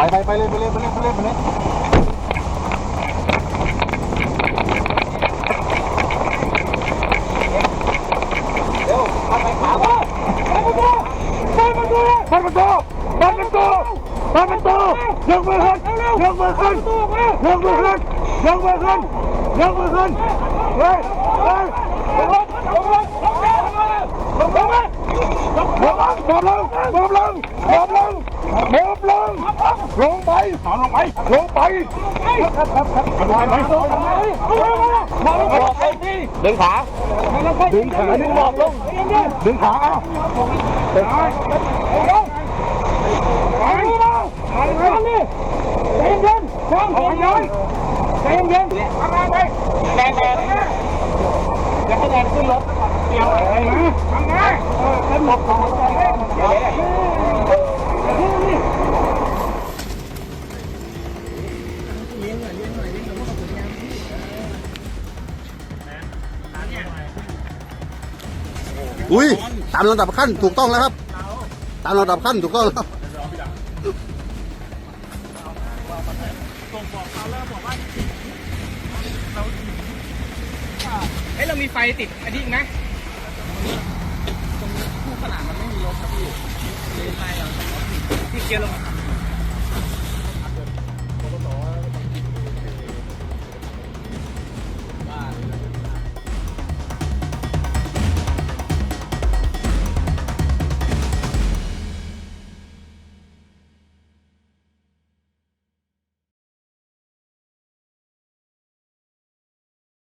ไปไปไปเลยไปเลยไปเลยไปเลยไปเลยเปิดประตูเปิดประตูเปิดประตูยกมือขึ้นยกมือขึ้นยกมือขึ้นยกมือขึ้นยกมือขึ้นเฮ้ยเฮ้ยลงลงลงลงลงลงลงลงลงลงลงลงลงลง ลงไปลงไปครับครับครับลงไปไหมลงไปมาลงไปดึงขาดึงขาดึงบอกลงดึงขาอ้าวไปไปไปไปนี่ใจเย็นใจเย็นใจเย็นทำงานไปแรงแรงอย่าให้แรงขึ้นรถเดี๋ยวอะไรนะทำงานเออขึ้นรถของใจ อุ้ยตามลำดับขั้นถูกต้องแล้วครับ ตามลำดับขั้นถูกต้องแล้วเฮ้ยเรามีไฟติดอันนี้อีกไหมตรงนี้คู่ขนาดมันไม่มีรถครับพี่เลยไฟเราพี่เกียร์ลง